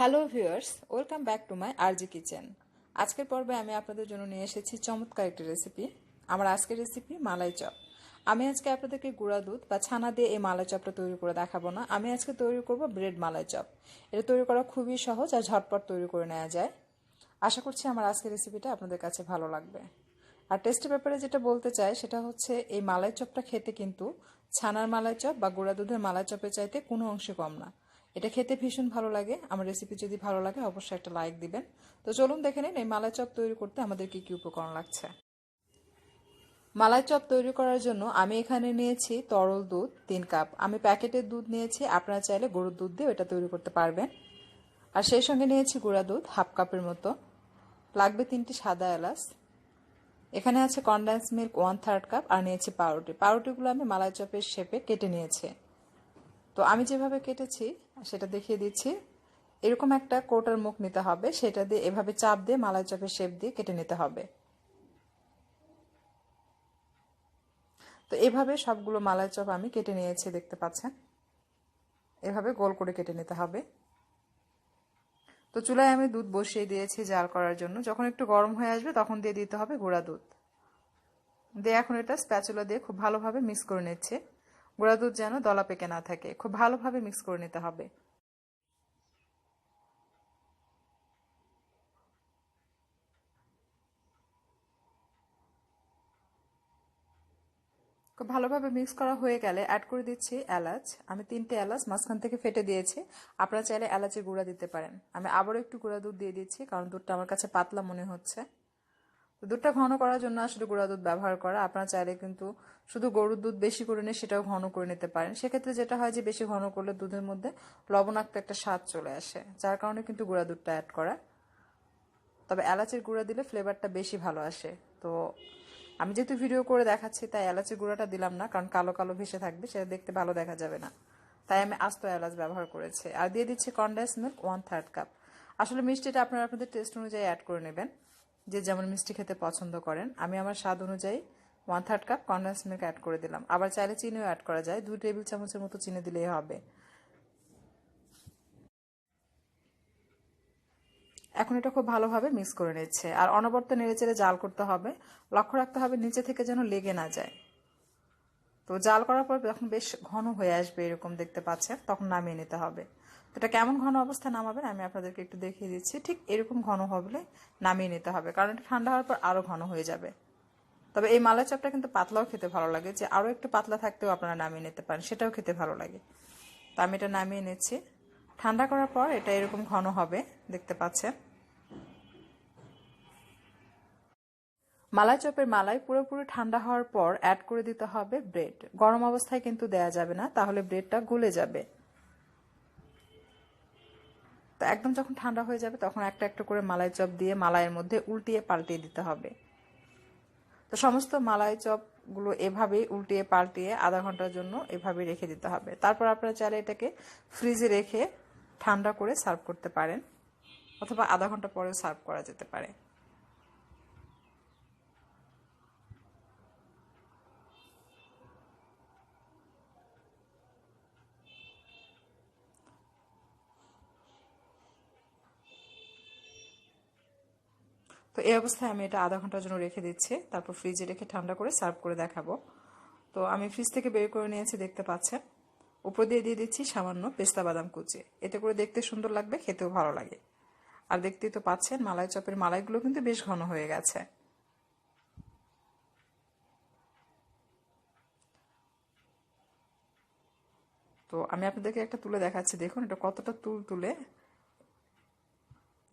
Hello viewers, welcome back to my RG kitchen. আজকের পর্বে আমি আপনাদের জন্য নিয়ে এসেছি চমৎকার একটি রেসিপি, আমার আজকের রেসিপি মালাই চপ। আমি আজকে আপনাদেরকে গুঁড়া দুধ বা ছানা দিয়ে এই মালাই চপটা তৈরি করে দেখাবো না। আমি আজকে তৈরি করব ব্রেড মালাই চপ। এটা তৈরি করা খুবই সহজ আর ঝটপট তৈরি করে নেওয়া যায়। আশা করছি আমার আজকের রেসিপিটা আপনাদের কাছে ভালো লাগবে। আর টেস্টের ব্যাপারে যেটা বলতে চাই, সেটা হচ্ছে এই মালাই চপটা খেতে কিন্তু ছানার মালাই চপ বা গুঁড়া দুধের মালাই চপের চাইতে কোনো অংশে কম না। এটা খেতে ভীষণ ভালো লাগে। আমার রেসিপি যদি ভালো লাগে, অবশ্যই একটা লাইক দিবেন। তো চলুন দেখে নিন এই মালাই চপ তৈরি করতে আমাদের কি কি উপকরণ লাগছে। মালাই চপ তৈরি করার জন্য আমি এখানে নিয়েছি তরল দুধ তিন কাপ। আমি প্যাকেটের দুধ নিয়েছি, আপনারা চাইলে গরুর দুধ দিয়ে এটা তৈরি করতে পারবেন। আর সেই সঙ্গে নিয়েছি গুঁড়া দুধ, হাফ কাপের মতো। লাগবে তিনটি সাদা এলাচ। এখানে আছে condensed milk one third cup আর নিয়েছি পাউরুটি। পাউরুটিগুলো আমি মালাই চপের শেপে কেটে নিয়েছি। তো আমি যেভাবে কেটেছি, সেটা দেখিয়ে দিচ্ছি। এরকম একটা কোটার মুখ নিতে হবে, সেটা দিয়ে এভাবে চাপ দিয়ে মালাই চপের শেপ দিয়ে কেটে নিতে হবে। তো এভাবে সবগুলো মালাই চপ আমি কেটে নিয়েছি, দেখতে পাচ্ছেন? এভাবে গোল করে কেটে নিতে হবে। তো চুলায় আমি দুধ বসিয়ে দিয়েছি জাল করার জন্য। যখন একটু গরম হয়ে আসবে, তখন দিয়ে দিতে হবে গুঁড়া দুধ। দিয়ে এখন এটা স্প্যাচুলা দিয়ে খুব ভালোভাবে মিক্স করে নিচ্ছে। গুঁড়া দুধ যেন দলা পেকে না থাকে। খুব ভালোভাবে মিক্স করে নিতে হবে। খুব ভালোভাবে মিক্স করা হয়ে গেলে অ্যাড করে দিচ্ছি এলাচ। আমি তিনটে এলাচ মাঝখান থেকে ফেটে দিয়েছি। আপনারা চাইলে এলাচের গুঁড়া দিতে পারেন। আমি আবারও একটু গুঁড়া দুধ দিয়ে দিচ্ছি, কারণ দুধটা আমার কাছে পাতলা মনে হচ্ছে। দুধটা ঘন করার জন্য আসলে গুঁড়া দুধ ব্যবহার করা। আপনারা চাইলে কিন্তু শুধু গরুর দুধ বেশি করে নিয়ে সেটাও ঘন করে নিতে পারেন। সেক্ষেত্রে যেটা হয় যে বেশি ঘন করলে দুধের মধ্যে লবণাক্ত একটা স্বাদ চলে আসে, যার কারণে কিন্তু গুঁড়া দুধটা অ্যাড করা। তবে এলাচের গুঁড়া দিলে ফ্লেভারটা বেশি ভালো আসে। তো আমি যেহেতু ভিডিও করে দেখাচ্ছি, তাই এলাচের গুঁড়াটা দিলাম না, কারণ কালো কালো ভেসে থাকবে, সেটা দেখতে ভালো দেখা যাবে না। তাই আমি আস্ত এলাচ ব্যবহার করেছি। আর দিয়ে দিচ্ছি condensed milk one third cup আসলে মিষ্টিটা আপনারা আপনাদের টেস্ট অনুযায়ী অ্যাড করে নেবেন। যে যেমন মিষ্টি খেতে পছন্দ করেন, আমি আমার স্বাদ অনুযায়ী one third cup condensed milk add করে দিলাম। আবার চাইলে চিনিও অ্যাড করা যায় দুই টেবিল চামচের মতো চিনি দিলেই হবে। এখন এটা খুব ভালোভাবে মিক্স করে নিচ্ছে। আর অনবর্ত নেড়ে চেড়ে জাল করতে হবে। লক্ষ্য রাখতে হবে নিচে থেকে যেন লেগে না যায়। তো জাল করার পর যখন বেশ ঘন হয়ে আসবে এরকম দেখতে পাচ্ছেন, তখন নামিয়ে নিতে হবে। এটা কেমন ঘন অবস্থা নামাবেন, আমি আপনাদেরকে একটু দেখিয়ে দিচ্ছি। ঠিক এরকম ঘন হলে নামিয়ে নিতে হবে, কারণ এটা ঠান্ডা হওয়ার পর আরও ঘন হয়ে যাবে। তবে এই মালাই চপটা কিন্তু পাতলাও খেতে ভালো লাগে, যে আরও একটু পাতলা থাকতেও আপনারা নামিয়ে নিতে পারেন, সেটাও খেতে ভালো লাগে। তো আমি এটা নামিয়ে নিচ্ছি। ঠান্ডা করার পর এটা এরকম ঘন হবে, দেখতে পাচ্ছেন। মালাই চপের মালাই পুরোপুরি ঠান্ডা হওয়ার পর অ্যাড করে দিতে হবে ব্রেড গরম অবস্থায় কিন্তু দেয়া যাবে না, তাহলে ব্রেডটা গলে যাবে। তো একদম যখন ঠান্ডা হয়ে যাবে, তখন একটা একটা করে মালাই চপ দিয়ে মালাইয়ের মধ্যে উল্টিয়ে পাল্টিয়ে দিতে হবে। তো সমস্ত মালাই চপগুলো এভাবেই উল্টিয়ে পাল্টিয়ে আধা ঘণ্টার জন্য এভাবে রেখে দিতে হবে। তারপর আপনারা চাইলে এটাকে ফ্রিজে রেখে ঠান্ডা করে সার্ভ করতে পারেন, অথবা আধা ঘণ্টা পরেও সার্ভ করা যেতে পারে। তো এই অবস্থায় আমি এটা আধা ঘণ্টার জন্য রেখে দিচ্ছি। তারপর ফ্রিজে রেখে ঠান্ডা করে সার্ভ করে দেখাবো। তো আমি ফ্রিজ থেকে বের করে নিয়েছি, দেখতে পাচ্ছেন। উপর দিয়ে দিয়ে দিচ্ছি সামান্য পেস্তা বাদাম কুচি। এতে করে দেখতে সুন্দর লাগবে, খেতেও ভালো লাগে। আর দেখতেই তো পাচ্ছেন, মালাই চপের মালাইগুলো কিন্তু বেশ ঘন হয়ে গেছে। তো আমি আপনাদেরকে একটা তুলে দেখাচ্ছি। দেখুন, এটা কতটা তুল তুলে।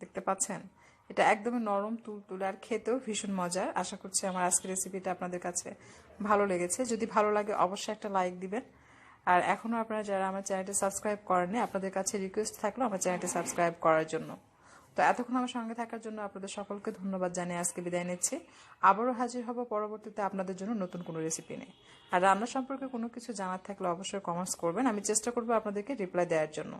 দেখতে পাচ্ছেন? এটা একদমই নরম তুল তুলে আর খেতেও ভীষণ মজার আশা করছি আমার আজকের রেসিপিটা আপনাদের কাছে ভালো লেগেছে। যদি ভালো লাগে অবশ্যই একটা লাইক দিবেন। আর এখনও আপনারা যারা আমার চ্যানেলটি সাবস্ক্রাইব করেননি, আপনাদের কাছে রিকোয়েস্ট থাকল আমার চ্যানেলটি সাবস্ক্রাইব করার জন্য। তো এতক্ষণ আমার সঙ্গে থাকার জন্য আপনাদের সকলকে ধন্যবাদ জানিয়ে আজকে বিদায় নিচ্ছি। আবারও হাজির হব পরবর্তীতে আপনাদের জন্য নতুন কোনো রেসিপি নেই আর রান্না সম্পর্কে কোনো কিছু জানার থাকলে অবশ্যই কমেন্টস করবেন। আমি চেষ্টা করব আপনাদেরকে রিপ্লাই দেওয়ার জন্য।